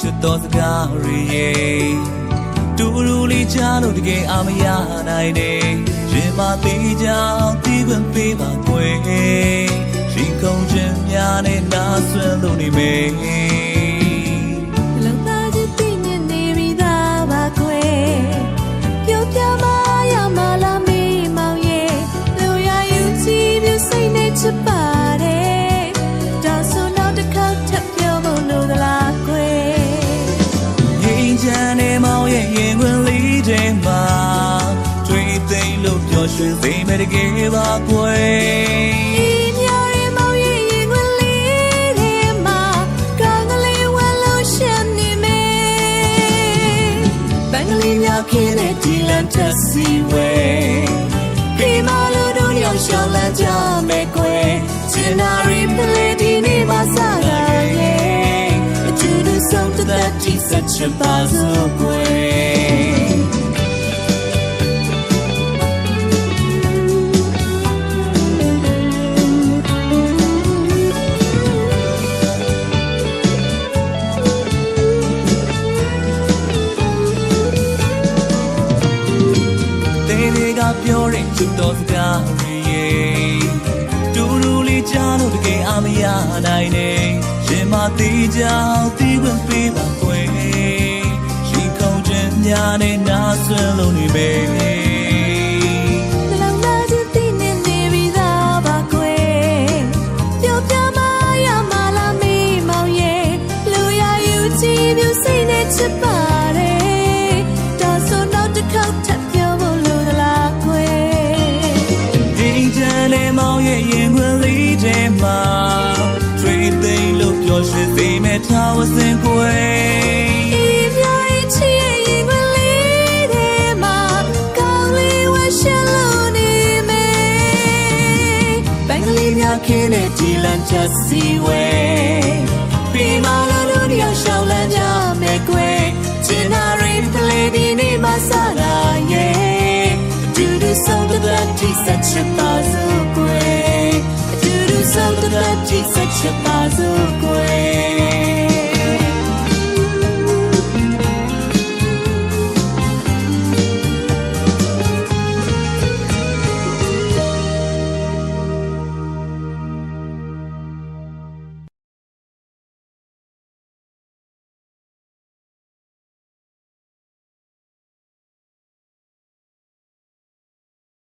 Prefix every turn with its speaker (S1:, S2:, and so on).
S1: ချစ်တော်စကားတွေရဲ့တူတူလေးချလို့တကယ်အာမရနိုင်တယ်ရင်မသေးကြောင်တီးခွင့်ပေးပါကွယ်ရှင်ခုံခြင်းများနဲ့နာဆွဲလို့နေမယ်
S2: လုံသားချစ်သိနေနေပြီး ရဲ့ရ
S1: င်ခွင်လေးထဲမှာတွေ့သိမ်းလို့ပျော်ရွှင်စိတ်မဲ့တကယ်ပါကွယ်
S2: ဒီမျော်ရင်မောင်ရဲ့ရင်ခွင်လေးထဲမှာကောင်းကလေးဝမ်းလို့ရှမ်းနေမယ်ဘန်ကလေးများခင်းတဲ့ဒီလန်တက်စီဝဲဒီမလို့တို့ရောက်ရှောင်းလန်းကြမယ်ကွယ် တဲ့ဒီဆက်ချပါစို့ကွယ်
S1: တေးတွေကပြောတဲ့ချစ်တော်စကားတွေရဲ့တူတူလေးကြားလို့တကယ်အာမရနိုင်တယ်ရင်မသေးကြောင်တီးခွင့်ပေးပါကွယ်ရှင်ခုံခြင်း များနဲ့နာဆွဲလို့နေမယ်
S2: လောင်လာခြင်းသိနေနေပြီးသားပါကွယ်ပြောပြမရမလားမေးမောင်ရဲ့လူရယူကြည့်ပြစိတ်နဲ့ချစ်ပါ ခင်းတဲ့ဒီလန်ချက်စီဝဲပြီးမှလာလို့ဒီအောင်ရှောင်းလန်းကြမယ်ကွယ်ချင်နာရီပလေဒီနေ့မှစတာရဲ့အတူတူဆုံးတဲ့ဒီဆက်ချပါစို့ကွယ်အတူတူဆုံးတဲ့ဒီဆက်ချပါစို့ကွယ်